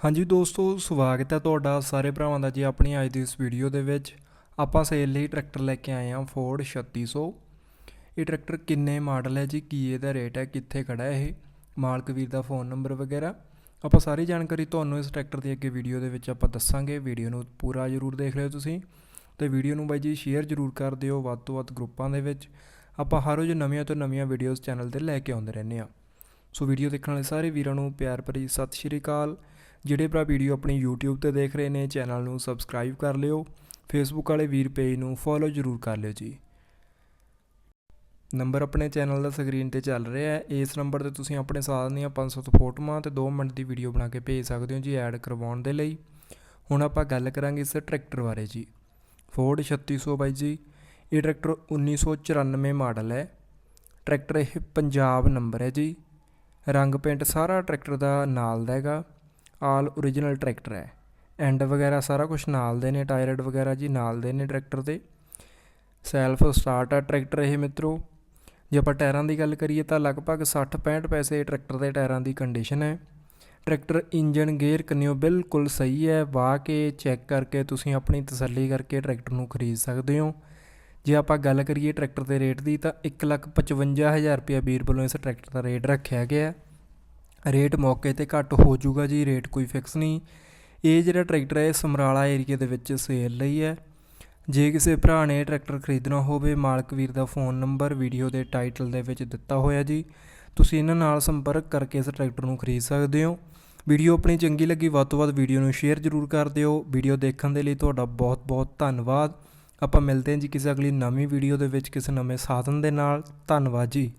ਹਾਂਜੀ ਦੋਸਤੋ, ਸਵਾਗਤ ਹੈ ਤੁਹਾਡਾ ਸਾਰੇ ਭਰਾਵਾਂ ਦਾ ਜੀ ਆਪਣੀ ਅੱਜ ਦੀ ਇਸ ਵੀਡੀਓ ਦੇ ਵਿੱਚ। ਆਪਾਂ ਸੇਲ ਲਈ ਟਰੈਕਟਰ ਲੈ ਕੇ ਆਏ ਹਾਂ ਫੋਰਡ 3600 ਇਹ ਟਰੈਕਟਰ ਕਿੰਨੇ ਮਾਡਲ ਹੈ ਜੀ, ਕੀ ਇਹਦਾ ਰੇਟ ਹੈ, ਕਿੱਥੇ ਖੜਾ ਹੈ ਇਹ? ਮਾਲਕ ਵੀਰ ਦਾ ਫੋਨ ਨੰਬਰ ਵਗੈਰਾ। ਆਪਾਂ ਸਾਰੀ ਜਾਣਕਾਰੀ ਤੁਹਾਨੂੰ ਇਸ ਟਰੈਕਟਰ ਦੀ ਅੱਗੇ ਵੀਡੀਓ ਦੇ ਵਿੱਚ ਆਪਾਂ ਦੱਸਾਂਗੇ। ਵੀਡੀਓ ਨੂੰ ਪੂਰਾ ਜ਼ਰੂਰ ਦੇਖ ਲਿਓ ਤੁਸੀਂ ਤੇ ਵੀਡੀਓ ਨੂੰ ਬਾਈ ਜੀ ਸ਼ੇਅਰ ਜ਼ਰੂਰ ਕਰ ਦਿਓ ਵੱਧ ਤੋਂ ਵੱਧ ਗਰੁੱਪਾਂ ਦੇ ਵਿੱਚ। ਆਪਾਂ ਹਰ ਰੋਜ਼ ਨਵੀਆਂ ਤੋਂ ਨਵੀਆਂ ਵੀਡੀਓਜ਼ ਚੈਨਲ ਤੇ ਲੈ ਕੇ ਆਉਂਦੇ ਰਹਿੰਦੇ ਆ ਸੋ ਵੀਡੀਓ ਦੇਖਣ ਵਾਲੇ ਸਾਰੇ ਵੀਰਾਂ ਨੂੰ ਪਿਆਰ ਭਰੀ ਸਤਿ ਸ਼੍ਰੀ ਅਕਾਲ। ਜਿਹੜੇ ਭਰਾ ਵੀਡੀਓ ਆਪਣੀ YouTube ਤੇ ਦੇਖ ਰਹੇ ਨੇ, ਚੈਨਲ ਨੂੰ ਸਬਸਕ੍ਰਾਈਬ ਕਰ ਲਿਓ। ਫੇਸਬੁੱਕ ਵਾਲੇ ਵੀਰ ਪੇਜ ਨੂੰ ਫੋਲੋ ਜ਼ਰੂਰ ਕਰ ਲਿਓ ਜੀ। ਨੰਬਰ ਆਪਣੇ ਚੈਨਲ ਦਾ ਸਕਰੀਨ ਤੇ ਚੱਲ ਰਿਹਾ ਹੈ। ਇਸ ਨੰਬਰ ਤੇ ਤੁਸੀਂ ਆਪਣੇ ਸਾਥ ਦੀਆਂ 500 ਫੋਟੋਆਂ ਤੇ 2 ਮਿੰਟ ਦੀ ਵੀਡੀਓ ਬਣਾ ਕੇ ਭੇਜ ਸਕਦੇ ਹੋ ਜੀ ਐਡ ਕਰਵਾਉਣ ਦੇ ਲਈ। ਹੁਣ ਆਪਾਂ ਗੱਲ ਕਰਾਂਗੇ ਇਸ ਟਰੈਕਟਰ ਬਾਰੇ ਜੀ। ਫੋਰਡ 3600 ਬਾਈ ਜੀ, ਇਹ ਟਰੈਕਟਰ 1994 ਮਾਡਲ ਹੈ। ਟਰੈਕਟਰ ਇਹ ਪੰਜਾਬ ਨੰਬਰ ਹੈ ਜੀ। ਰੰਗ ਪੇਂਟ ਸਾਰਾ ਟਰੈਕਟਰ ਦਾ ਨਾਲ ਦਾ ਹੈਗਾ। ਆਲ ਓਰੀਜਨਲ ਟਰੈਕਟਰ ਹੈ। ਐਂਡ ਵਗੈਰਾ ਸਾਰਾ ਕੁਝ ਨਾਲ ਦੇ ਨੇ ਟਾਇਰਡ ਵਗੈਰਾ ਜੀ ਨਾਲ ਦੇ ਨੇ ਟਰੈਕਟਰ ਦੇ ਸੈਲਫ ਸਟਾਰਟ ਆ ਟਰੈਕਟਰ ਇਹ ਮਿੱਤਰੋ। ਜੇ ਆਪਾਂ ਟਾਇਰਾਂ ਦੀ ਗੱਲ ਕਰੀਏ ਤਾਂ ਲਗਭਗ 60-65 ਪੈਸੇ ਟਰੈਕਟਰ ਦੇ ਟਾਇਰਾਂ ਦੀ ਕੰਡੀਸ਼ਨ ਹੈ। ਟਰੈਕਟਰ ਇੰਜਨ ਗੇਅਰ ਕੰਨਿਓ ਬਿਲਕੁਲ ਸਹੀ ਹੈ। ਵਾਹ ਕੇ ਚੈੱਕ ਕਰਕੇ ਤੁਸੀਂ ਆਪਣੀ ਤਸੱਲੀ ਕਰਕੇ ਟਰੈਕਟਰ ਨੂੰ ਖਰੀਦ ਸਕਦੇ ਹੋ। ਜੇ ਆਪਾਂ ਗੱਲ ਕਰੀਏ ਟਰੈਕਟਰ ਦੇ ਰੇਟ ਦੀ ਤਾਂ 155000 ਰੁਪਏ ਵੀਰ ਵੱਲੋਂ ਇਸ ਟਰੈਕਟਰ ਦਾ ਰੇਟ ਰੱਖਿਆ ਗਿਆ। ਹੈ ਰੇਟ ਮੌਕੇ ਤੇ ਘੱਟ ਹੋ ਜਾਊਗਾ ਜੀ, ਰੇਟ ਕੋਈ ਫਿਕਸ ਨਹੀਂ। ਇਹ ਜਿਹੜਾ ਟਰੈਕਟਰ ਹੈ ਸਮਰਾਲਾ ਏਰੀਆ ਦੇ ਵਿੱਚ ਸੇਲ ਲਈ ਹੈ। ਜੇ ਕਿਸੇ ਭਰਾ ਨੇ ਟਰੈਕਟਰ ਖਰੀਦਣਾ ਹੋਵੇ, ਮਾਲਕ ਵੀਰ ਦਾ ਫੋਨ ਨੰਬਰ ਵੀਡੀਓ ਦੇ ਟਾਈਟਲ ਦੇ ਵਿੱਚ ਦਿੱਤਾ ਹੋਇਆ ਜੀ। ਤੁਸੀਂ ਇਹਨਾਂ ਨਾਲ ਸੰਪਰਕ ਕਰਕੇ ਇਸ ਟਰੈਕਟਰ ਨੂੰ ਖਰੀਦ ਸਕਦੇ ਹੋ। ਵੀਡੀਓ ਆਪਣੀ ਚੰਗੀ ਲੱਗੀ, ਵੱਧ ਤੋਂ ਵੱਧ ਵੀਡੀਓ ਨੂੰ ਸ਼ੇਅਰ ਜ਼ਰੂਰ ਕਰ ਦਿਓ। ਵੀਡੀਓ ਦੇਖਣ ਦੇ ਲਈ ਤੁਹਾਡਾ ਬਹੁਤ ਬਹੁਤ ਧੰਨਵਾਦ। ਆਪਾਂ ਮਿਲਦੇ ਹਾਂ ਜੀ ਕਿਸੇ ਅਗਲੀ ਨਵੀਂ ਵੀਡੀਓ ਦੇ ਵਿੱਚ ਕਿਸੇ ਨਵੇਂ ਸਾਧਨ ਦੇ ਨਾਲ। ਧੰਨਵਾਦ ਜੀ।